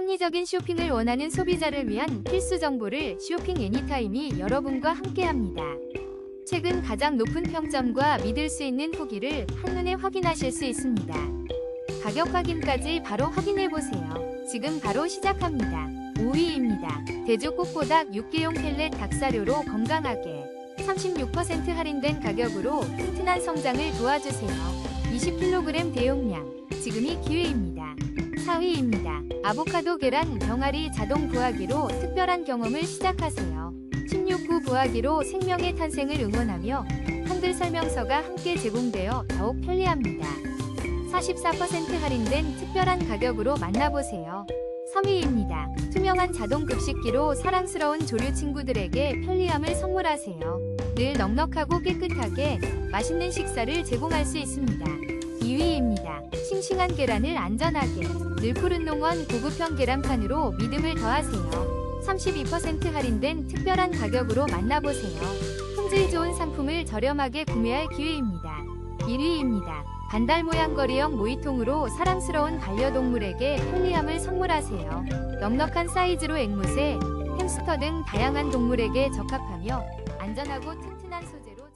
합리적인 쇼핑을 원하는 소비자를 위한 필수 정보를 쇼핑 애니타임이 여러분과 함께합니다. 최근 가장 높은 평점과 믿을 수 있는 후기를 한눈에 확인하실 수 있습니다. 가격 확인까지 바로 확인해 보세요. 지금 바로 시작합니다. 5위입니다. 대주 꽃보닥 6개용 펠렛 닭사료로 건강하게 36% 할인된 가격으로 튼튼한 성장을 도와주세요. 20kg 대용량 지금이 기회입니다. 4위입니다. 아보카도 계란 병아리 자동 부화기로 특별한 경험을 시작하세요. 16구 부화기로 생명의 탄생을 응원하며 한글 설명서가 함께 제공되어 더욱 편리합니다. 44% 할인된 특별한 가격으로 만나보세요. 3위입니다. 투명한 자동 급식기로 사랑스러운 조류 친구들에게 편리함을 선물하세요. 늘 넉넉하고 깨끗하게 맛있는 식사를 제공할 수 있습니다. 2위입니다. 싱싱한 계란을 안전하게 늘 푸른 농원 고급형 계란판으로 믿음을 더하세요. 32% 할인된 특별한 가격으로 만나보세요. 품질 좋은 상품을 저렴하게 구매할 기회입니다. 1위입니다. 반달 모양 거리형 모이통으로 사랑스러운 반려동물에게 편리함을 선물하세요. 넉넉한 사이즈로 앵무새, 햄스터 등 다양한 동물에게 적합하며 안전하고 튼튼한 소재로.